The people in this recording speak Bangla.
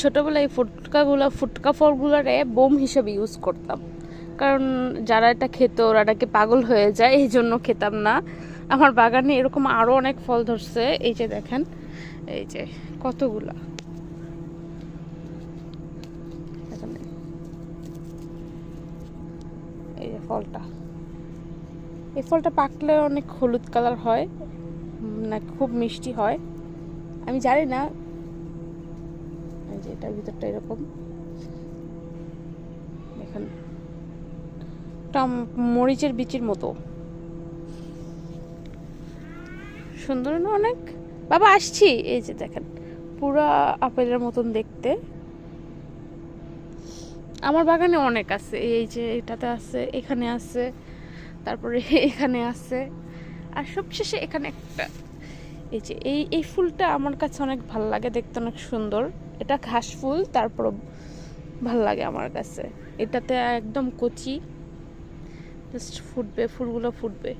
ছোটোবেলায় এই ফুটকাগুলো ফুটকা ফলগুলোরে বোম হিসেবে ইউজ করতাম। কারণ যারা এটা খেত ওরা নাকি পাগল হয়ে যায়, এই জন্য খেতাম না। আমার বাগানে এরকম আরও অনেক ফল ধরছে। এই যে দেখেন, এই যে কতগুলা। এই যে ফলটা। এই ফলটা পাকলে অনেক হলুদ কালার হয় না, খুব মিষ্টি হয়। আমি জানি না যে এটার ভিতরটা এরকম। দেখেন মরিচের বিচির মতো। সুন্দর না অনেক? বাবা, আসছি। এই যে দেখেন, পুরো আপেলের মতন দেখতে। আমার বাগানে অনেক আছে। এই যে এটাতে আছে, এখানে আছে, তারপরে এখানে আছে। আর সবশেষে এখানে একটা। এই যে, এই এই ফুলটা আমার কাছে অনেক ভালো লাগে, দেখতে অনেক সুন্দর। এটা ঘাস ফুল তারপর ভালো লাগে আমার কাছে। এটাতে একদম কচি জাস্ট ফুটবে, ফুলগুলো ফুটবে।